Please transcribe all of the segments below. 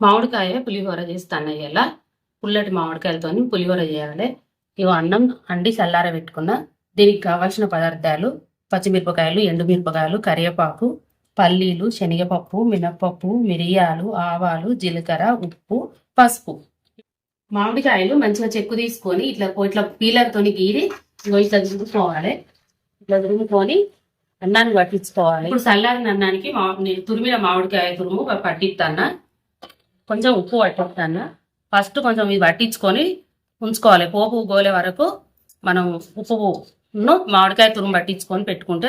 మామిడికాయ పులిహోర చేస్తాను ఎలా పుల్లటి మామిడికాయలతో పులిహోర చేయాలి. ఇవి అన్నం అండి చల్లార పెట్టుకున్న. దీనికి కావాల్సిన పదార్థాలు పచ్చిమిరపకాయలు ఎండుమిరపకాయలు కరివేపాకు పల్లీలు శనగపప్పు మినప్పప్పు మిరియాలు ఆవాలు జీలకర్ర ఉప్పు పసుపు. మామిడికాయలు మంచిగా చెక్కు తీసుకొని ఇట్లా ఇట్లా పీలర్తో గీరి ఇట్లా దురుముకోవాలి ఇట్లా దురుముకొని అన్నాన్ని పట్టించుకోవాలి. ఇప్పుడు చల్లారిన అన్నానికి మా తురిమిన మామిడికాయ తురుము పట్టిస్తాను కొంచెం ఉప్పు పట్టిస్తాను ఫస్ట్ కొంచెం ఇది పట్టించుకొని ఉంచుకోవాలి. పోపు గోలే వరకు మనం ఉప్పును మామిడికాయ తురుము పట్టించుకొని పెట్టుకుంటే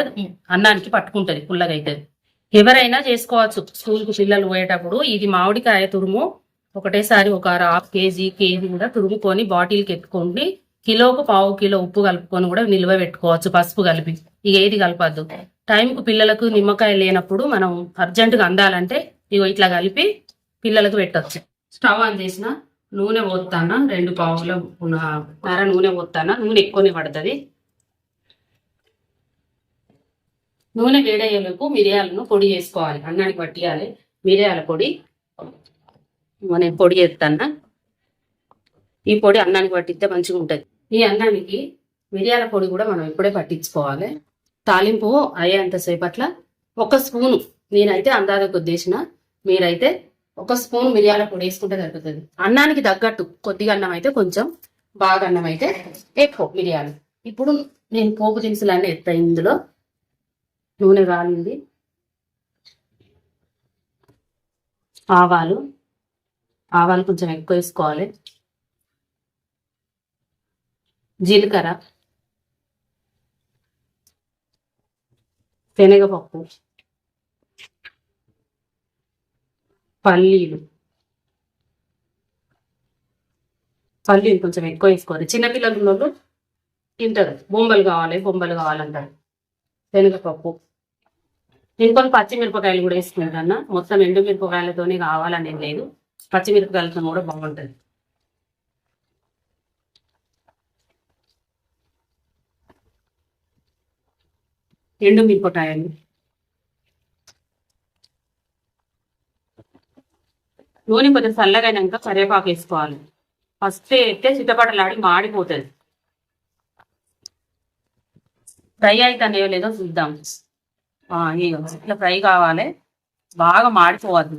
అన్నానికి పట్టుకుంటుంది పుల్లగా అవుతుంది ఎవరైనా చేసుకోవచ్చు. స్కూల్కి పిల్లలు పోయేటప్పుడు ఇది మామిడికాయ తురుము. ఒకటేసారి ఒక హాఫ్ కేజీ కేజీ కూడా తురుముకొని బాటిల్కి ఎత్తుకోండి కిలోకు పావు కిలో ఉప్పు కలుపుకొని కూడా నిల్వ పెట్టుకోవచ్చు పసుపు కలిపి. ఇక ఏది కలపద్దు. టైంకు పిల్లలకు నిమ్మకాయ లేనప్పుడు మనం అర్జెంటుగా అందాలంటే ఇగో ఇట్లా కలిపి పిల్లలకు పెట్టచ్చు. స్టవ్ ఆన్ చేసిన నూనె పోతానా? రెండు పావుల నర నూనె పోతానా? నూనె ఎక్కువనే పడుతుంది. నూనె వేడయ్యేలోపు మిరియాలను పొడి చేసుకోవాలి. అన్నానికి పట్టియాలి. మిరియాల పొడి. నేను పొడి చేస్తానా ఈ పొడి అన్నానికి పట్టిస్తే మంచిగా ఉంటుంది. ఈ అన్నానికి మిరియాల పొడి కూడా మనం ఇప్పుడే పట్టించుకోవాలి. తాలింపు అయ్యేంతసేపు అట్లా ఒక స్పూను నేనైతే అందాజ ఉద్దేశిన మీరైతే ఒక స్పూన్ మిరియాల పొడి వేసుకుంటే సరిపోతుంది. అన్నానికి తగ్గట్టు కొద్దిగా అన్నం అయితే కొంచెం బాగా అన్నం అయితే ఎక్కువ మిరియాలు. ఇప్పుడు నేను పోపు దినుసులన్నీ ఎత్తాయి ఇందులో. నూనె రాలింది. ఆవాలు. ఆవాలు కొంచెం ఎక్కువ వేసుకోవాలి. జీలకర్ర. శనగపప్పు. పల్లీలు. పల్లీలు కొంచెం ఎక్కువ వేసుకోవాలి. చిన్నపిల్లలు ఉన్నోళ్ళు తింటారు. బొంబలు కావాలి బొంబలు కావాలంటారు. శనగపప్పు. నేను కొన్ని పచ్చిమిరపకాయలు కూడా వేసుకుంటాను. మొత్తం ఎండు మిరపకాయలతోనే కావాలని ఏం లేదు. పచ్చిమిరపకాయలతో కూడా బాగుంటుంది. ఎండు మిరపకాయలు నూనె కొంచెం చల్లగైనాక కరివేపాకు వేసుకోవాలి. ఫస్ట్ అయితే చిట్టపటలాడి మాడిపోతుంది. ఫ్రై అవుతాయో లేదో చూద్దాం. ఇట్లా ఫ్రై కావాలి. బాగా మాడిపోవద్దు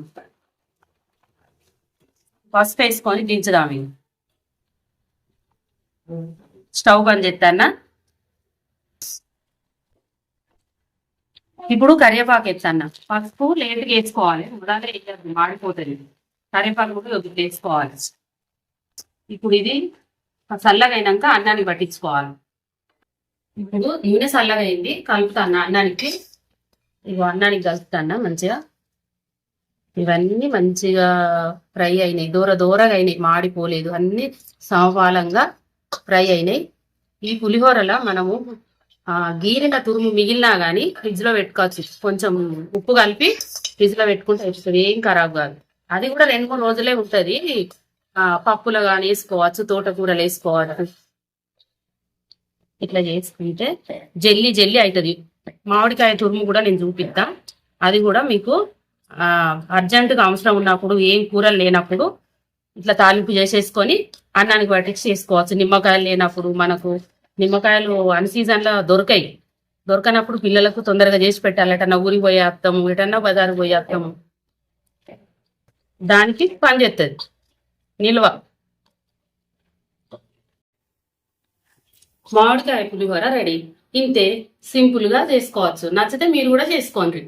ఫస్ట్ వేసుకొని దించుదాం ఇది స్టవ్ బంద్ చేస్తానా ఇప్పుడు కరివేపాకు ఎత్తన్న పసుపు లేట్గా వేసుకోవాలి. ఉదాహరణ వేయద్దు మాడిపోతుంది. కరేపాకు కూడా ఒక వేసుకోవాలి ఇప్పుడు ఇది చల్లగా అన్నాన్ని అన్నానికి పట్టించుకోవాలి. ఇప్పుడు నూనె చల్లగైంది కలుపుతాను అన్నానికి ఇవి అన్నానికి కలుపుతాను మంచిగా. ఇవన్నీ మంచిగా ఫ్రై అయినాయి దూర దూరగా అయినాయి మాడిపోలేదు. అన్ని సమపాలంగా ఫ్రై అయినాయి. ఈ పులిహోరలో మనము గీరిన తురుము మిగిలినా కానీ ఫ్రిడ్జ్లో పెట్టుకోవచ్చు. కొంచెం ఉప్పు కలిపి ఫ్రిడ్జ్లో పెట్టుకుంటే ఏం ఖరాబ్ కాదు. అది కూడా రెండు మూడు రోజులే ఉంటది. ఆ పప్పులో కానీ వేసుకోవచ్చు తోటకూరలు వేసుకోవచ్చు ఇట్లా చేసుకుంటే జల్లి జల్లి అవుతుంది మామిడికాయ తురుము కూడా నేను చూపిస్తా. అది కూడా మీకు అర్జెంటుగా అవసరం ఉన్నప్పుడు ఏం కూరలు లేనప్పుడు ఇట్లా తాలింపు చేసేసుకొని అన్నానికి పట్టించి చేసుకోవచ్చు. నిమ్మకాయలు లేనప్పుడు మనకు నిమ్మకాయలు అన్ సీజన్లో దొరకాయి. దొరకనప్పుడు పిల్లలకు తొందరగా చేసి పెట్టాలి. ఎటన్నా ఊరికి పోయి ఎటన్నా బజారు పోయి దానికి పనిచేస్తుంది నిల్వ. మామిడికాయ పులిహోర రెడీ. ఇంతే సింపుల్గా చేసుకోవచ్చు. నచ్చితే మీరు కూడా చేసుకోండి.